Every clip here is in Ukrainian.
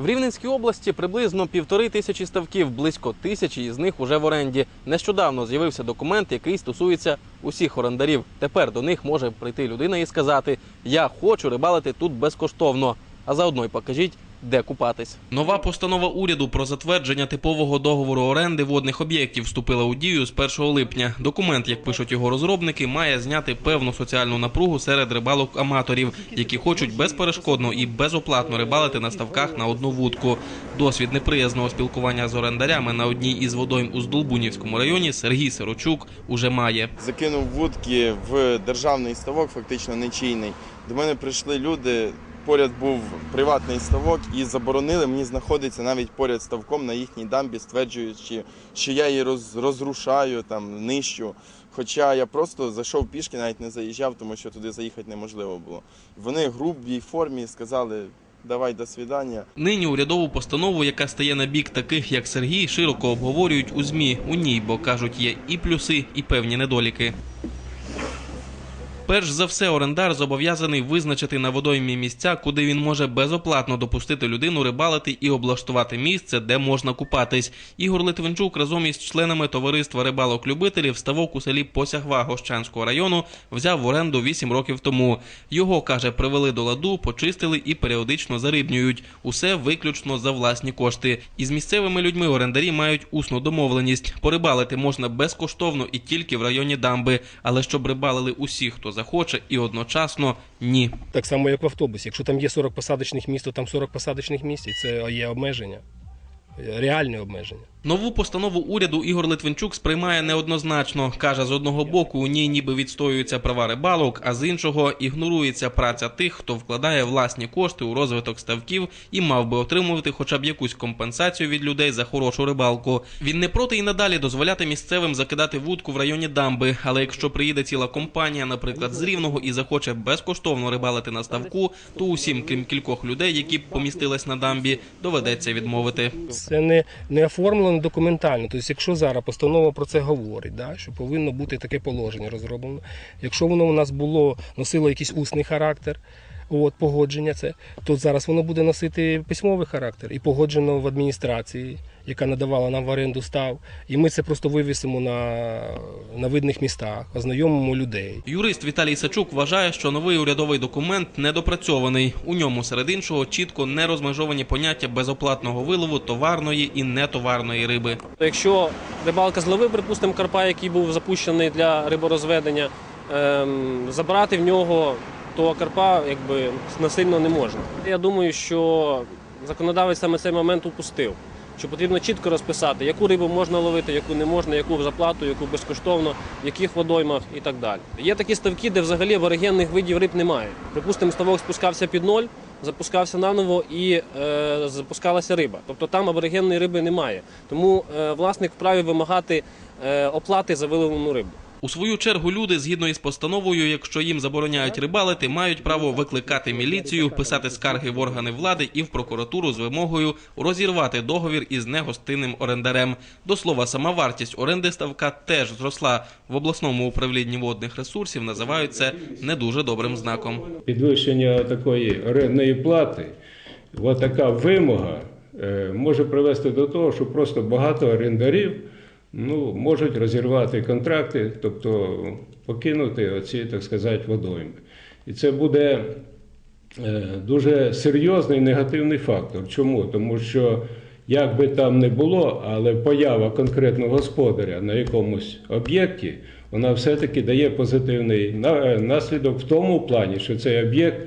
В Рівненській області приблизно півтори тисячі ставків, близько тисячі із них уже в оренді. Нещодавно з'явився документ, який стосується усіх орендарів. Тепер до них може прийти людина і сказати: Я хочу рибалити тут безкоштовно. А заодно й покажіть, де купатись. Нова постанова уряду про затвердження типового договору оренди водних об'єктів вступила у дію з 1 липня. Документ, як пишуть його розробники, має зняти певну соціальну напругу серед рибалок-аматорів, які хочуть безперешкодно і безоплатно рибалити на ставках на одну вудку. Досвід неприязного спілкування з орендарями на одній із водойм у Здолбунівському районі Сергій Сирочук уже має. закинув вудки в державний ставок, фактично нечийний. До мене прийшли люди. Поряд був приватний ставок і заборонили мені знаходитися навіть поряд ставком на їхній дамбі, стверджуючи, що я її роз, розрушаю, там нищу. Хоча я просто зайшов пішки, навіть не заїжджав, тому що туди заїхати неможливо було. Вони в грубій формі сказали: давай до свідання. Нині урядову постанову, яка стає на бік таких, як Сергій, широко обговорюють у ЗМІ. У ній, бо кажуть, є і плюси, і певні недоліки. Перш за все, орендар зобов'язаний визначити на водоймі місця, куди він може безоплатно допустити людину рибалити і облаштувати місце, де можна купатись. Ігор Литвинчук разом із членами товариства рибалок-любителів ставок у селі Посягва Гощанського району взяв в оренду 8 років тому. Його каже, привели до ладу, почистили і періодично зарибнюють. Усе виключно за власні кошти. Із місцевими людьми орендарі мають усну домовленість. Порибалити можна безкоштовно і тільки в районі дамби, але щоб рибалили усі, хто захоче, і одночасно ні. Так само, як в автобусі. Якщо там є 40 посадочних місць, то там 40 посадочних місць, і це є обмеження. Реальне обмеження. Нову постанову уряду Ігор Литвинчук сприймає неоднозначно. каже, з одного боку у ній ніби відстоюються права рибалок, а з іншого ігнорується праця тих, хто вкладає власні кошти у розвиток ставків і мав би отримувати хоча б якусь компенсацію від людей за хорошу рибалку. Він не проти і надалі дозволяти місцевим закидати вудку в районі дамби. Але якщо приїде ціла компанія, наприклад, з рівного і захоче безкоштовно рибалити на ставку, то усім, крім кількох людей, які помістились на дамбі, доведеться відмовити. Це не, не оформлено документально. Тобто, якщо зараз постанова про це говорить, да, що повинно бути таке положення розроблено. Якщо воно у нас було носило якийсь усний характер, от, погодження це, то зараз воно буде носити письмовий характер і погоджено в адміністрації, яка надавала нам в оренду став. І ми це просто вивісимо на, на видних містах, ознайомимо людей. Юрист Віталій Сачук вважає, що новий урядовий документ недопрацьований. У ньому серед іншого чітко не розмежовані поняття безоплатного вилову товарної і нетоварної риби. Якщо рибалка зловив, припустимо, карпа, який був запущений для риборозведення, ем, забрати в нього того карпа якби насильно не можна. Я думаю, що законодавець саме цей момент упустив. Що потрібно чітко розписати, яку рибу можна ловити, яку не можна, яку за плату, яку безкоштовно, в яких водоймах і так далі. Є такі ставки, де взагалі аборигенних видів риб немає. Припустимо, ставок спускався під ноль, запускався наново і е, запускалася риба. Тобто там аборигенної риби немає. Тому е, власник вправі вимагати е, оплати за виловлену рибу. У свою чергу люди, згідно із постановою, якщо їм забороняють рибалити, мають право викликати міліцію, писати скарги в органи влади і в прокуратуру з вимогою розірвати договір із негостинним орендарем. До слова, сама вартість оренди ставка теж зросла. В обласному управлінні водних ресурсів називають це не дуже добрим знаком. Підвищення такої орендної плати, така вимога е, може привести до того, що просто багато орендарів ну, можуть розірвати контракти, тобто покинути оці, так сказати, водойми. І це буде е, дуже серйозний негативний фактор. Чому? Тому що як би там не було, але поява конкретного господаря на якомусь об'єкті, вона все-таки дає позитивний наслідок в тому плані, що цей об'єкт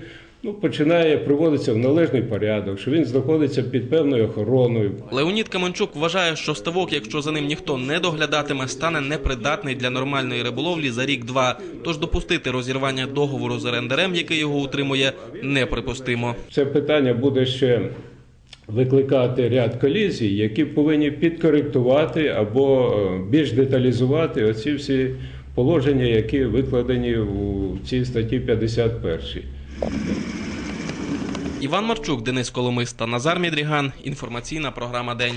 ну, починає приводитися в належний порядок, що він знаходиться під певною охороною, Леонід Каменчук вважає, що ставок, якщо за ним ніхто не доглядатиме, стане непридатний для нормальної риболовлі за рік-два. Тож допустити розірвання договору з орендарем, який його утримує, неприпустимо. Це питання буде ще викликати ряд колізій, які повинні підкоректувати або е, більш деталізувати оці всі положення, які викладені у цій статті 51. Іван Марчук, Денис Коломис та Назар Мідріган. Інформаційна програма День.